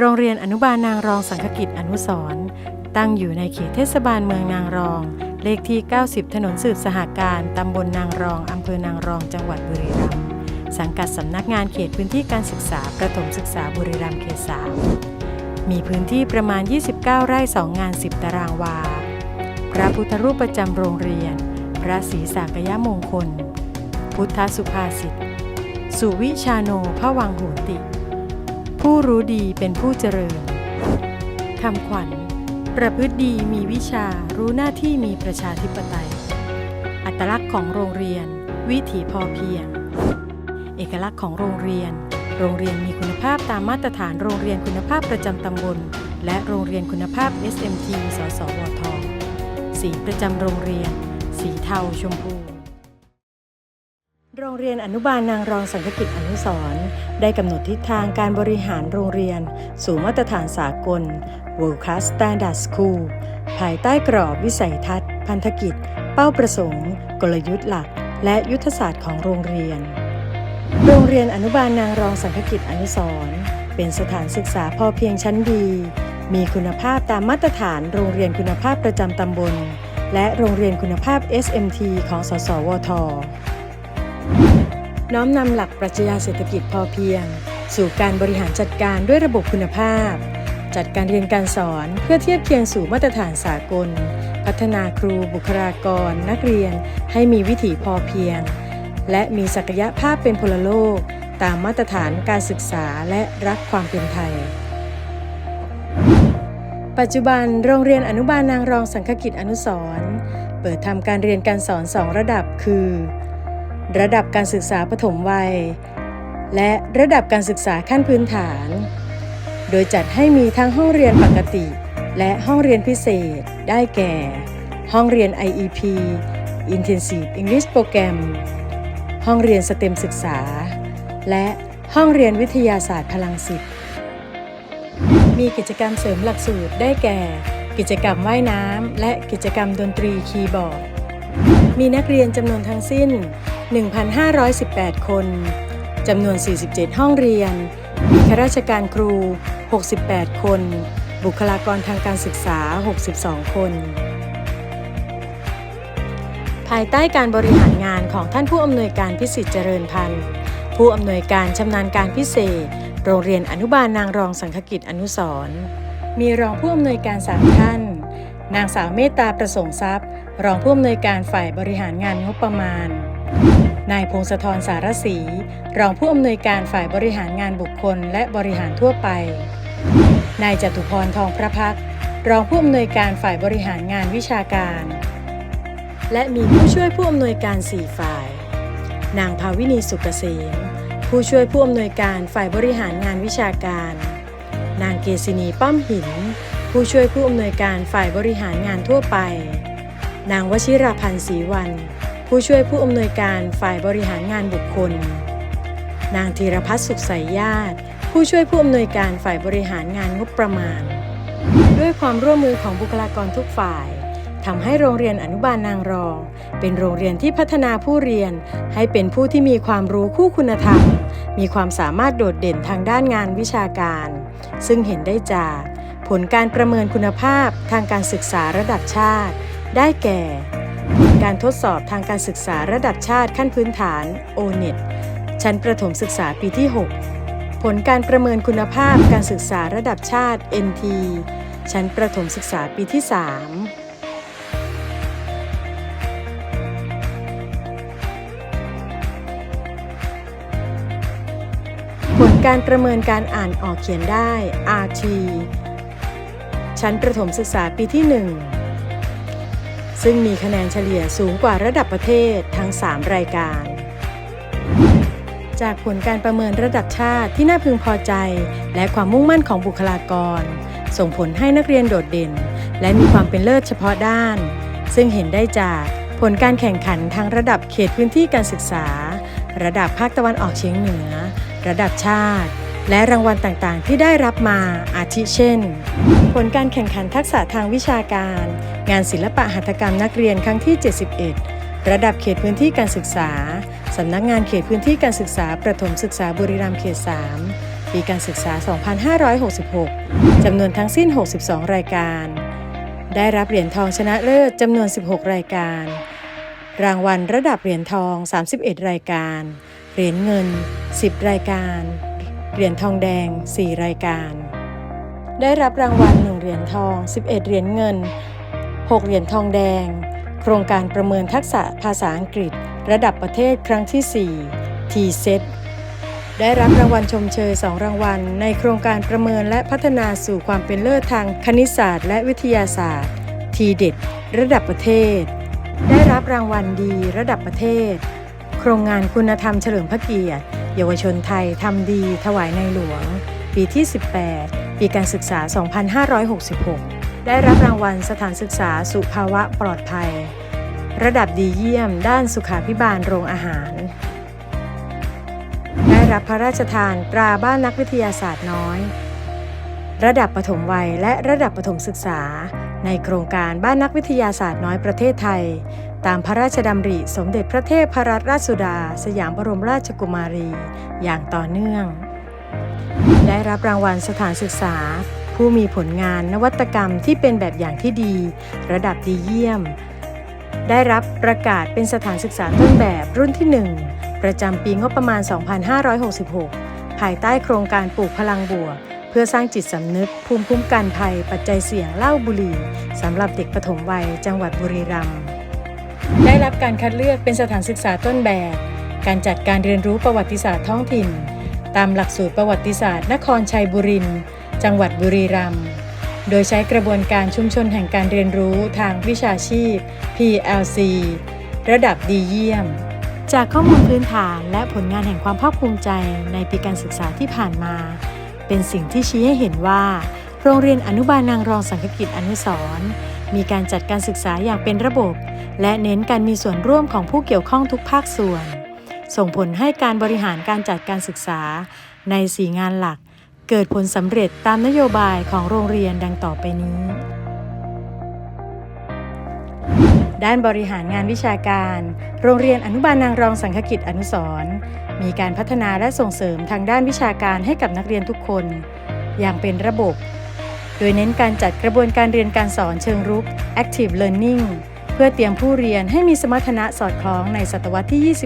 โรงเรียนอนุบาลนางรองสังฆกิจอนุสร์ตั้งอยู่ในเขตเทศบาลเมืองนางรอง เลขที่ 90 ถนนสืบสหการตำบลนางรองอำเภอนางรองจังหวัดบุรีรัมย์สังกัดสำนักงานเขตพื้นที่การศึกษาประถมศึกษาบุรีรัมย์เขต3มีพื้นที่ประมาณ 29 ไร่ 2 งาน 10 ตารางวา พระพุทธรูปประจำโรงเรียน พระศรีสากยมงคล พุทธสุภาษิต สุวิชาโนพระวังโหติ ผู้รู้ดีเป็นผู้เจริญคำขวัญ ประพฤติดีมีวิชารู้หน้าที่มีประชาธิปไตย อัตลักษณ์ของโรงเรียน วิถีพอเพียง เอกลักษณ์ของโรงเรียน โรงเรียนมีคุณภาพตามมาตรฐานโรงเรียนคุณภาพประจำตำบล และโรงเรียนคุณภาพ SMT สสวท สีประจำโรงเรียน สีเทาชมพู เรียนอนุบาลนางรองสังฆกิจอนุสร์ได้กำหนดทิศทางการบริหารโรงเรียน สู่มาตรฐานสากล World Class Standard School ภายใต้กรอบวิสัยทัศน์ พันธกิจ เป้าประสงค์ กลยุทธ์หลัก และยุทธศาสตร์ของโรงเรียน โรงเรียนอนุบาลนางรองสังฆกิจอนุสร์เป็นสถานศึกษาพอเพียงชั้นดี มีคุณภาพตามมาตรฐานโรงเรียนคุณภาพประจำตำบล และโรงเรียนคุณภาพ SMT ของสสวท น้อมนำหลักปรัชญาเศรษฐกิจพอเพียง สู่การบริหารจัดการด้วยระบบคุณภาพ จัดการเรียนการสอนเพื่อเทียบเคียงสู่มาตรฐานสากล พัฒนาครูบุคลากร นักเรียน ให้มีวิถีพอเพียง และมีศักยภาพเป็นพลโลก ตามมาตรฐานการศึกษาและรักความเป็นไทย ปัจจุบันโรงเรียนอนุบาลนางรองสังฆกิจอนุสรเปิดทำการเรียนการสอนสองระดับคือ ระดับการศึกษาปฐมวัย และระดับการศึกษาขั้นพื้นฐาน โดยจัดให้มีทั้งห้องเรียนปกติ และห้องเรียนพิเศษ ได้แก่ ห้องเรียน IEP Intensive English Program ห้องเรียนสเต็มศึกษา และห้องเรียนวิทยาศาสตร์พลังสิทธิ์มีกิจกรรมเสริมหลักสูตรได้แก่ กิจกรรมว่ายน้ำและกิจกรรมดนตรีคีย์บอร์ด มีนักเรียนจำนวนทั้งสิ้น 1,518 คน จำนวน 47 ห้องเรียนมีข้าราชการครู 68 คน บุคลากรทางการศึกษา 62 คน ภายใต้การบริหารงานของท่านผู้อำนวยการพิสิทธิ์เจริญพันธ์ ผู้อำนวยการชำนาญการพิเศษ โรงเรียนอนุบาลนางรองสังฆกิจอนุสรมีรองผู้อำนวยการสามท่าน นางสาวเมตตาประสงค์ทรัพย์ รองผู้อำนวยการฝ่ายบริหารงานงบประมาณ นายพงศธรสารสี รองผู้อำนวยการฝ่ายบริหารงานบุคคล และบริหารทั่วไป นายจตุพรทองพระพักตร์รองผู้อำนวยการฝ่ายบริหารงานวิชาการ และมีผู้ช่วยผู้อำนวยการ 4 ฝ่าย นางภาวินีสุกเกษม ผู้ช่วยผู้อำนวยการฝ่ายบริหารงานวิชาการ นางเกษินีป้อมหิน ผู้ช่วยผู้อำนวยการฝ่ายบริหารงานทั่วไป นางวชิราพันธ์ศรีวัน ผู้ช่วยผู้อำนวยการฝ่ายบริหารงานบุคคล นางธีรพัฒน์สุขใสญาติ ผู้ช่วยผู้อำนวยการฝ่ายบริหารงานงบประมาณ ด้วยความร่วมมือของบุคลากรทุกฝ่ายทำให้โรงเรียนอนุบาลนางรอง เป็นโรงเรียนที่พัฒนาผู้เรียน ให้เป็นผู้ที่มีความรู้คู่คุณธรรม มีความสามารถโดดเด่นทางด้านงานวิชาการ ซึ่งเห็นได้จาก ผลการประเมินคุณภาพทางการศึกษาระดับชาติ ได้แก่ การทดสอบทางการศึกษาระดับชาติขั้นพื้นฐาน O-NET ชั้นประถมศึกษาปีที่ 6 ผลการประเมินคุณภาพการศึกษาระดับชาติ NT ชั้นประถมศึกษาปีที่ 3ผลการประเมินการอ่านออกเขียนได้ RT ชั้นประถมศึกษาปีที่ 1 ซึ่งมีคะแนนเฉลี่ยสูงกว่าระดับประเทศทั้ง 3 รายการ จากผลการประเมินระดับชาติที่น่าพึงพอใจ และความมุ่งมั่นของบุคลากร ส่งผลให้นักเรียนโดดเด่น และมีความเป็นเลิศเฉพาะด้าน ซึ่งเห็นได้จากผลการแข่งขันทางระดับเขตพื้นที่การศึกษา ระดับภาคตะวันออกเฉียงเหนือ ระดับชาติ และรางวัลต่างๆ ที่ได้รับมาอาทิเช่น ผลการแข่งขันทักษะทางวิชาการ งานศิลปะหัตถกรรมนักเรียนครั้งที่ 71 ระดับเขตพื้นที่การศึกษา สำนักงานเขตพื้นที่การศึกษา ประถมศึกษาบุรีรัมย์เขต 3 ปีการศึกษา 2566 จำนวนทั้งสิ้น 62 รายการ ได้รับเหรียญทองชนะเลิศจำนวน 16 รายการ รางวัลระดับเหรียญทอง 31 รายการ เหรียญเงิน 10 รายการ เหรียญทองแดง 4 รายการได้รับรางวัล 1 เหรียญทอง 11 เหรียญเงิน 6 เหรียญทองแดง โครงการประเมินทักษะภาษาอังกฤษ ระดับประเทศครั้งที่ 4 t s e t ได้รับรางวัลชมเชย 2 รางวัล ในโครงการประเมินและพัฒนาสู่ความเป็นเลิศทางคณิตศาสตร์และวิทยาศาสตร์ ทีเด็ดระดับประเทศ ได้รับรางวัลดีระดับประเทศ โครงงานคุณธรรมเฉลิมพระเกียรติ เยาวชนไทยทำดี ถวายในหลวง ปีที่ 18 ปีการศึกษา 2566 ได้รับรางวัลสถานศึกษาสุภาวะปลอดภัย ระดับดีเยี่ยม ด้านสุขาพิบาลโรงอาหาร ได้รับพระราชทานตราบ้านนักวิทยาศาสตร์น้อย ระดับปฐมวัยและระดับประถมศึกษา ในโครงการบ้านนักวิทยาศาสตร์น้อยประเทศไทย ตามพระราชดำริสมเด็จพระเทพรัตนราชสุดา สยามบรมราชกุมารี อย่างต่อเนื่อง ได้รับรางวัลสถานศึกษา ผู้มีผลงานนวัตกรรมที่เป็นแบบอย่างที่ดี ระดับดีเยี่ยม ได้รับประกาศเป็นสถานศึกษาต้นแบบรุ่นที่ 1 ประจำปีงบประมาณ 2566 ภายใต้โครงการปลูกพลังบวก เพื่อสร้างจิตสำนึก ภูมิคุ้มกันภัย ปัจจัยเสี่ยงเล้าบุหรี่สำหรับเด็กปฐมวัยจังหวัดบุรีรัมย์ได้รับการคัดเลือกเป็นสถานศึกษาต้นแบบ การจัดการเรียนรู้ประวัติศาสตร์ท้องถิ่น ตามหลักสูตรประวัติศาสตร์ นครชัยบุรี จังหวัดบุรีรัมย์ โดยใช้กระบวนการชุมชนแห่งการเรียนรู้ทางวิชาชีพ PLC ระดับดีเยี่ยม จากข้อมูลพื้นฐานและผลงานแห่งความภาคภูมิใจในปีการศึกษาที่ผ่านมา เป็นสิ่งที่ชี้ให้เห็นว่า โรงเรียนอนุบาลนางรองสังคกิจอนุสรมีการจัดการศึกษาอย่างเป็นระบบ และเน้นการมีส่วนร่วมของผู้เกี่ยวข้องทุกภาคส่วน ส่งผลให้การบริหารการจัดการศึกษาใน4งานหลัก เกิดผลสำเร็จตามนโยบายของโรงเรียนดังต่อไปนี้ ด้านบริหารงานวิชาการ โรงเรียนอนุบาลนางรองสังคกิจอนุสรมีการพัฒนาและส่งเสริมทางด้านวิชาการให้กับนักเรียนทุกคน อย่างเป็นระบบ โดยเน้นการจัดกระบวนการเรียนการสอนเชิงรุก active learning เพื่อเตรียมผู้เรียนให้มีสมรรถนะสอดคล้องในศตวรรษที่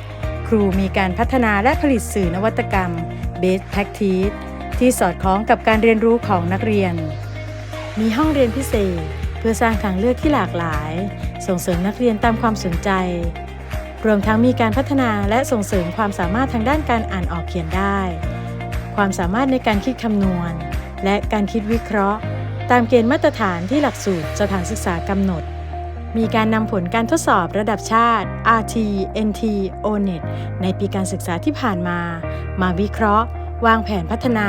21 ครูมีการพัฒนาและผลิตสื่อนวัตกรรม best practice ที่สอดคล้องกับการเรียนรู้ของนักเรียน มีห้องเรียนพิเศษ เพื่อสร้างทางเลือกที่หลากหลาย ส่งเสริมนักเรียนตามความสนใจ รวมทั้งมีการพัฒนาและส่งเสริมความสามารถทางด้านการอ่านออกเขียนได้ ความสามารถในการคิดคำนวณ และการคิดวิเคราะห์ ตามเกณฑ์มาตรฐานที่หลักสูตรสถานศึกษากำหนดมีการนำผลการทดสอบระดับชาติ RT NT ONET ในปีการศึกษาที่ผ่านมา มาวิเคราะห์ วางแผนพัฒนา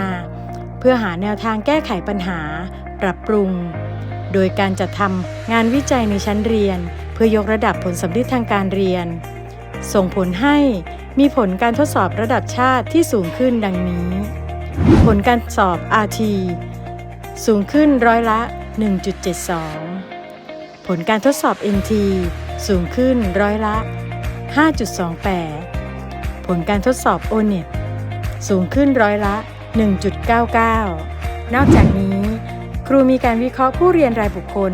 เพื่อหาแนวทางแก้ไขปัญหา ปรับปรุง โดยการจัดทำงานวิจัยในชั้นเรียน เพื่อยกระดับผลสำลิดทางการเรียน ส่งผลให้มีผลการทดสอบระดับชาติที่สูงขึ้นดังนี้ ผลการสอบ RT สูงขึ้นร้อยละ 1.72 ผลการทดสอบ NT สูงขึ้นร้อยละ 5.28 ผลการทดสอบ ONET สูงขึ้นร้อยละ 1.99 นอกจากนี้ ครูมีการวิเคราะห์ผู้เรียนรายบุคคล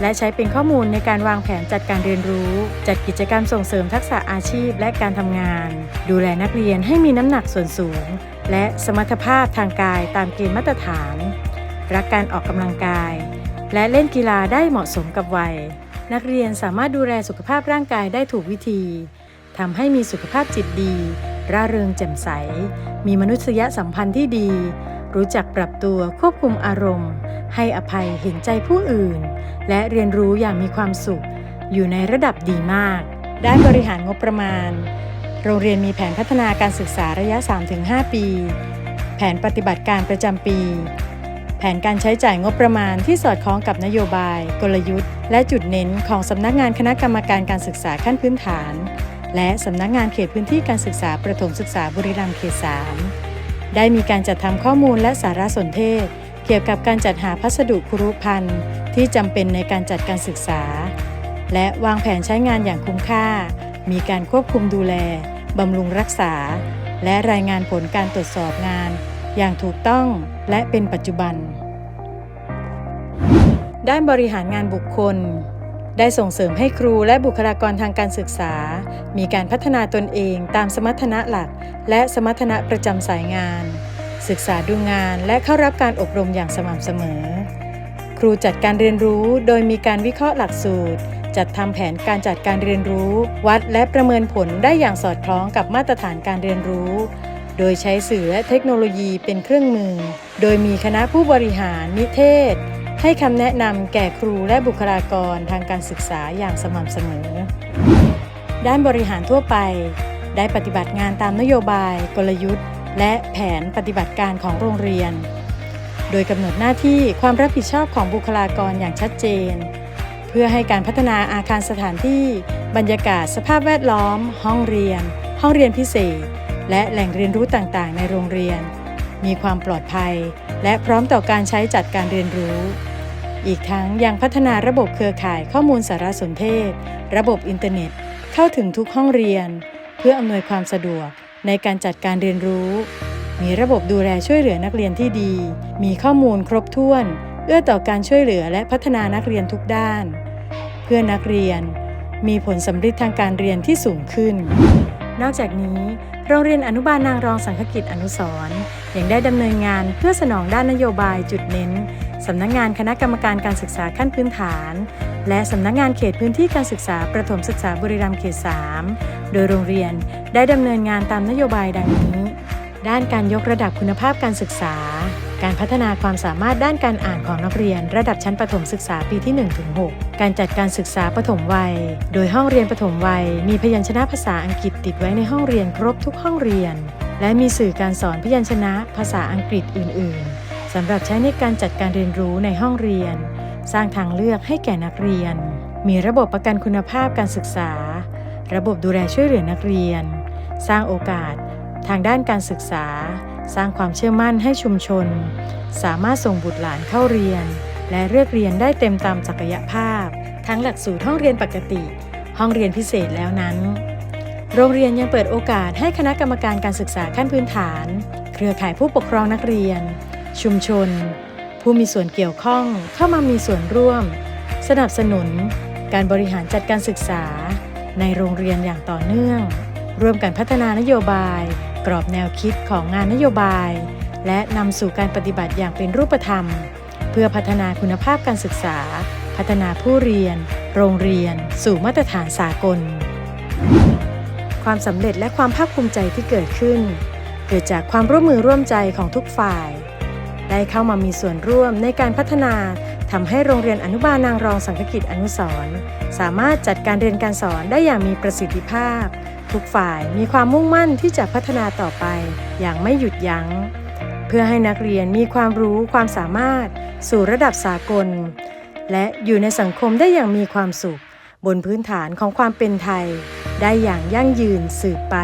และใช้เป็นข้อมูลในการวางแผนจัดการเรียนรู้ จัดกิจกรรมส่งเสริมทักษะอาชีพและการทำงาน ดูแลนักเรียนให้มีน้ำหนักส่วนสูง และสมรรถภาพทางกายตามเกณฑ์มาตรฐาน รักการออกกำลังกาย และเล่นกีฬาได้เหมาะสมกับวัย นักเรียนสามารถดูแลสุขภาพร่างกายได้ถูกวิธีทำให้มีสุขภาพจิตดี ร่าเริงแจ่มใส มีมนุษยสัมพันธ์ที่ดี รู้จักปรับตัวควบคุมอารมณ์ ให้อภัยเห็นใจผู้อื่น และเรียนรู้อย่างมีความสุข อยู่ในระดับดีมาก ด้านบริหารงบประมาณ โรงเรียนมีแผนพัฒนาการศึกษาระยะ 3-5 ปี แผนปฏิบัติการประจำปีแผนการใช้จ่ายงบประมาณที่สอดคล้องกับนโยบาย กลยุทธ์ และจุดเน้นของสำนักงานคณะกรรมการการศึกษาขั้นพื้นฐาน และสำนักงานเขตพื้นที่การศึกษาประถมศึกษาบุรีรัมย์เขต 3 ได้มีการจัดทำข้อมูลและสารสนเทศ เกี่ยวกับการจัดหาพัสดุครุภัณฑ์ที่จำเป็นในการจัดการศึกษา และวางแผนใช้งานอย่างคุ้มค่า มีการควบคุมดูแลบำรุงรักษา และรายงานผลการตรวจสอบงาน อย่างถูกต้องและเป็นปัจจุบันด้านบริหารงานบุคคล ได้ส่งเสริมให้ครูและบุคลากรทางการศึกษา มีการพัฒนาตนเองตามสมรรถนะหลัก และสมรรถนะประจำสายงาน ศึกษาดูงานและเข้ารับการอบรมอย่างสม่ำเสมอ ครูจัดการเรียนรู้โดยมีการวิเคราะห์หลักสูตร จัดทำแผนการจัดการเรียนรู้ วัดและประเมินผลได้อย่างสอดคล้องกับมาตรฐานการเรียนรู้ โดยใช้สื่อและเทคโนโลยีเป็นเครื่องมือ โดยมีคณะผู้บริหารนิเทศ ให้คำแนะนำแก่ครูและบุคลากรทางการศึกษาอย่างสม่ำเสมอ ด้านบริหารทั่วไป ได้ปฏิบัติงานตามนโยบาย กลยุทธ์ และแผนปฏิบัติการของโรงเรียน โดยกำหนดหน้าที่ความรับผิดชอบของบุคลากรอย่างชัดเจน เพื่อให้การพัฒนาอาคารสถานที่ บรรยากาศสภาพแวดล้อม ห้องเรียน ห้องเรียนพิเศษ และแหล่งเรียนรู้ต่างๆ ในโรงเรียน มีความปลอดภัยและพร้อมต่อการใช้จัดการเรียนรู้ อีกทั้งยังพัฒนาระบบเครือข่ายข้อมูลสารสนเทศ ระบบอินเทอร์เน็ต เข้าถึงทุกห้องเรียน เพื่ออำนวยความสะดวกในการจัดการเรียนรู้ มีระบบดูแลช่วยเหลือนักเรียนที่ดี มีข้อมูลครบถ้วน เอื้อต่อการช่วยเหลือและพัฒนานักเรียนทุกด้าน เพื่อนักเรียน มีผลสำฤทธิ์ทางการเรียนที่สูงขึ้น นอกจากนี้โรงเรียนอนุบาลนางรองสังคกิจอนุสรยังได้ดำเนินงานเพื่อสนองด้านนโยบายจุดเน้น สำนักงานคณะกรรมการการศึกษาขั้นพื้นฐาน และสำนักงานเขตพื้นที่การศึกษาประถมศึกษาบุรีรัมย์เขต 3 โดยโรงเรียนได้ดำเนินงานตามนโยบายดังนี้ ด้านการยกระดับคุณภาพการศึกษา การพัฒนาความสามารถด้านการอ่านของนักเรียน ระดับชั้นประถมศึกษาปีที่ 1-6 การจัดการศึกษาประถมวัย โดยห้องเรียนประถมวัย มีพยัญชนะภาษาอังกฤษติดไว้ในห้องเรียนครบทุกห้องเรียน และมีสื่อการสอนพยัญชนะภาษาอังกฤษอื่น ๆ สำหรับใช้ในการจัดการเรียนรู้ในห้องเรียน สร้างทางเลือกให้แก่นักเรียน มีระบบประกันคุณภาพการศึกษา ระบบดูแลช่วยเหลือนักเรียน สร้างโอกาส ทางด้านการศึกษา สร้างความเชื่อมั่นให้ชุมชน สามารถส่งบุตรหลานเข้าเรียน และเลือกเรียนได้เต็มตามศักยภาพ ทั้งหลักสูตรห้องเรียนปกติ ห้องเรียนพิเศษแล้วนั้น โรงเรียนยังเปิดโอกาสให้คณะกรรมการการศึกษาขั้นพื้นฐาน เครือข่ายผู้ปกครองนักเรียน ชุมชน ผู้มีส่วนเกี่ยวข้องเข้ามามีส่วนร่วม สนับสนุน การบริหารจัดการศึกษา ในโรงเรียนอย่างต่อเนื่อง ร่วมกันพัฒนานโยบาย กรอบแนวคิดของงานนโยบาย และนำสู่การปฏิบัติอย่างเป็นรูปธรรม เพื่อพัฒนาคุณภาพการศึกษา พัฒนาผู้เรียน โรงเรียน สู่มาตรฐานสากล ความสำเร็จและความภาคภูมิใจที่เกิดขึ้น เกิดจากความร่วมมือร่วมใจของทุกฝ่าย ได้เข้ามามีส่วนร่วมในการพัฒนาทำให้โรงเรียนอนุบาลนางรองสังคกิจอนุสรสามารถจัดการเรียนการสอนได้อย่างมีประสิทธิภาพ ทุกฝ่ายมีความมุ่งมั่นที่จะพัฒนาต่อไป อย่างไม่หยุดยัง้ง เพื่อให้นักเรียนมีความรู้ความสามารถ สู่ระดับสากล และอยู่ในสังคมได้อย่างมีความสุข บนพื้นฐานของความเป็นไทย ได้อย่างยั่งยืนสืบไป